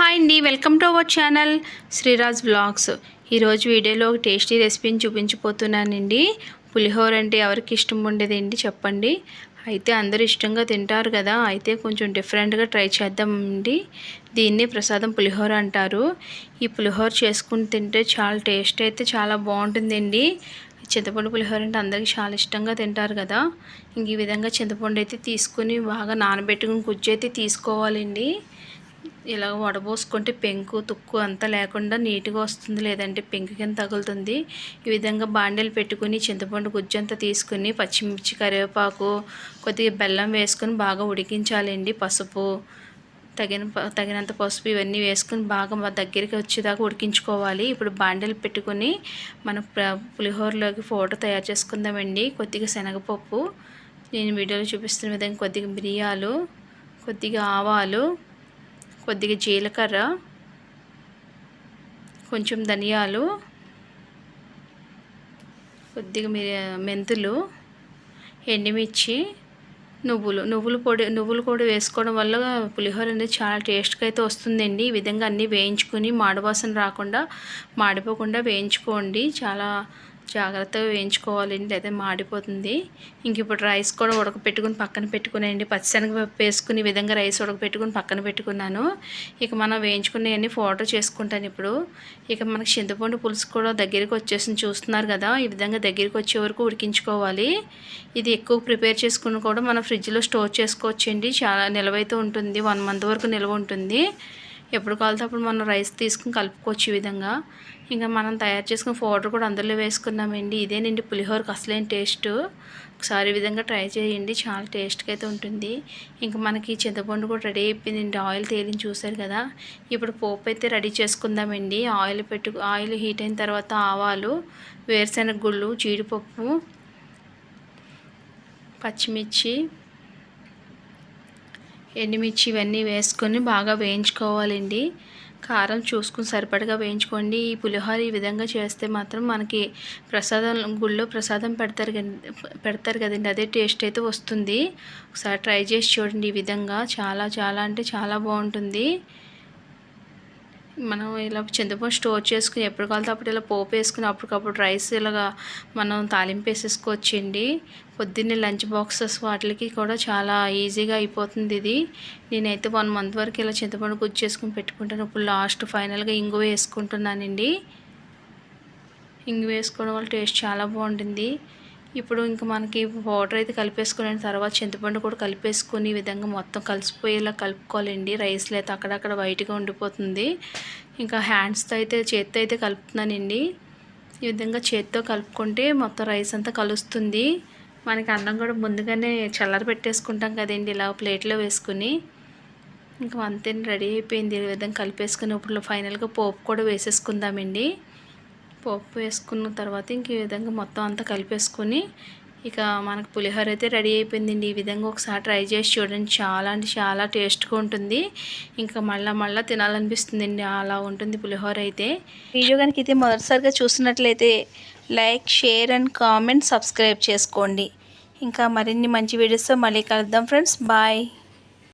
Hi అండి welcome to our channel Sriraj vlogs. ఈరోజు వీడియోలో ఒక టేస్టీ రెసిపీని చూపించిపోతున్నానండి. పులిహోర అంటే ఎవరికి ఇష్టం ఉండేదండి చెప్పండి. అయితే అందరూ ఇష్టంగా తింటారు కదా అయితే కొంచెం డిఫరెంట్గా ట్రై చేద్దామండి. దీన్ని ప్రసాదం పులిహోర అంటారు. ఈ పులిహోర చేసుకుని తింటే చాలా టేస్ట్ అయితే చాలా బాగుంటుందండి. చింతపండు పులిహోర అంటే అందరికీ చాలా ఇష్టంగా తింటారు కదా. ఇంక ఈ విధంగా చింతపండు అయితే తీసుకుని బాగా నానబెట్టుకుని గుజ్జు అయితే తీసుకోవాలండి. ఇలా వడబోసుకుంటే పెంకు తుక్కు అంతా లేకుండా నీట్గా వస్తుంది లేదంటే పెంకు కింద తగులుతుంది. ఈ విధంగా బాండీలు పెట్టుకుని చింతపండు గుజ్జు అంతా తీసుకుని పచ్చిమిర్చి కరివేపాకు కొద్దిగా బెల్లం వేసుకొని బాగా ఉడికించాలండి. పసుపు తగిన ప- తగినంత పసుపు ఇవన్నీ వేసుకుని బాగా మా దగ్గరికి వచ్చేదాకా ఉడికించుకోవాలి. ఇప్పుడు బాండీలు పెట్టుకుని మనం పులిహోరలోకి ఫోటో తయారు చేసుకుందామండి. కొద్దిగా శనగపప్పు నేను వీడియోలో చూపిస్తున్న విధంగా కొద్దిగా మిరియాలు కొద్దిగా ఆవాలు కొద్దిగా జీలకర్ర కొంచెం ధనియాలు కొద్దిగా మిరి మెంతులు ఎండుమిర్చి నువ్వులు. నువ్వులు పొడి నువ్వులు కూడా వేసుకోవడం వల్ల పులిహోర అనేది చాలా టేస్ట్గా అయితే వస్తుందండి. ఈ విధంగా అన్నీ వేయించుకుని మాడవాసన రాకుండా మాడిపోకుండా వేయించుకోండి. చాలా జాగ్రత్తగా వేయించుకోవాలండి లేదా మాడిపోతుంది. ఇంక ఇప్పుడు రైస్ కూడా ఉడకపెట్టుకుని పక్కన పెట్టుకునేయండి. పచ్చిశనగపప్పు వేసుకుని విధంగా రైస్ ఉడకపెట్టుకుని పక్కన పెట్టుకున్నాను. ఇక మనం వేయించుకునేవన్నీ ఫోటో చేసుకుంటాను ఇప్పుడు. ఇక మనకి చింతపండు పులుసు కూడా దగ్గరికి వచ్చేసి చూస్తున్నారు కదా. ఈ విధంగా దగ్గరికి వచ్చే వరకు ఉడికించుకోవాలి. ఇది ఎక్కువ ప్రిపేర్ చేసుకుని కూడా మనం ఫ్రిడ్జ్లో స్టోర్ చేసుకోవచ్చండి. చాలా నిలవైతే ఉంటుంది వన్ మంత్ వరకు నిల్వ ఉంటుంది. ఎప్పుడు కావాలితే అప్పుడు మనం రైస్ తీసుకుని కలుపుకోవచ్చు ఈ విధంగా. ఇంకా మనం తయారు చేసుకున్న పౌడర్ కూడా అందులో వేసుకున్నామండి. ఇదేనండి పులిహోరకి అసలేం టేస్ట్. ఒకసారి ఈ విధంగా ట్రై చేయండి. చాలా టేస్ట్గా అయితే ఉంటుంది. ఇంకా మనకి చింతపండు కూడా రెడీ అయిపోయిందండి. ఆయిల్ తేలిని చూసారు కదా. ఇప్పుడు పోపు అయితే రెడీ చేసుకుందామండి. ఆయిల్ పెట్టు ఆయిల్ హీట్ అయిన తర్వాత ఆవాలు వేరుశెనగ గుళ్ళు జీడిపప్పు పచ్చిమిర్చి ఎండుమిర్చి ఇవన్నీ వేసుకొని బాగా వేయించుకోవాలండి. కారం చూసుకుని సరిపడగా వేయించుకోండి. ఈ పులిహోర ఈ విధంగా చేస్తే మాత్రం మనకి ప్రసాదం గుళ్ళో ప్రసాదం పెడతారు కదా పెడతారు కదండి. అదే టేస్ట్ అయితే వస్తుంది. ఒకసారి ట్రై చేసి చూడండి ఈ విధంగా. చాలా చాలా అంటే చాలా బాగుంటుంది. మనం ఇలా చింతపండు స్టోర్ చేసుకుని ఎప్పుడు కావాలితే అప్పుడు ఇలా పోపు వేసుకుని అప్పటికప్పుడు రైస్ ఇలాగా మనం తాలింపు వేసేసుకోవచ్చండి. పొద్దున్నే లంచ్ బాక్సెస్ వాటికి కూడా చాలా ఈజీగా అయిపోతుంది ఇది. నేనైతే వన్ మంత్ వరకు ఇలా చింతపండు గుజ్జు చేసుకుని పెట్టుకుంటాను. ఇప్పుడు లాస్ట్ ఫైనల్గా ఇంగు వేసుకుంటున్నానండి. ఇంగు వేసుకోవడం వల్ల టేస్ట్ చాలా బాగుంటుంది. ఇప్పుడు ఇంకా మనకి వాటర్ అయితే కలిపేసుకుని తర్వాత చింతపండు కూడా కలిపేసుకుని ఈ విధంగా మొత్తం కలిసిపోయేలా కలుపుకోవాలండి. రైస్లో అయితే అక్కడక్కడ వైట్గా ఉండిపోతుంది. ఇంకా హ్యాండ్స్తో అయితే చేత్తో అయితే కలుపుతున్నానండి. ఈ విధంగా చేత్తో కలుపుకుంటే మొత్తం రైస్ అంతా కలుస్తుంది. మనకి అన్నం కూడా ముందుగానే చల్లర పెట్టేసుకుంటాం కదండి ఇలా ప్లేట్లో వేసుకుని. ఇంకా అంతే రెడీ అయిపోయింది. ఈ విధంగా కలిపేసుకుని ఇప్పుడు ఫైనల్గా పోపు కూడా వేసేసుకుందామండి. పప్పు వేసుకున్న తర్వాత ఇంక ఈ విధంగా మొత్తం అంతా కలిపేసుకొని ఇక మనకు పులిహోర అయితే రెడీ అయిపోయిందండి. ఈ విధంగా ఒకసారి ట్రై చేసి చూడండి. చాలా అంటే చాలా టేస్ట్గా ఉంటుంది. ఇంకా మళ్ళీ మళ్ళీ తినాలనిపిస్తుందండి. అలా ఉంటుంది పులిహోర అయితే. వీడియో కనుక అయితే మొదటిసారిగా చూసినట్లయితే like share and comment subscribe చేసుకోండి. ఇంకా మరిన్ని మంచి వీడియోస్తో మళ్ళీ కలుద్దాం ఫ్రెండ్స్. బాయ్.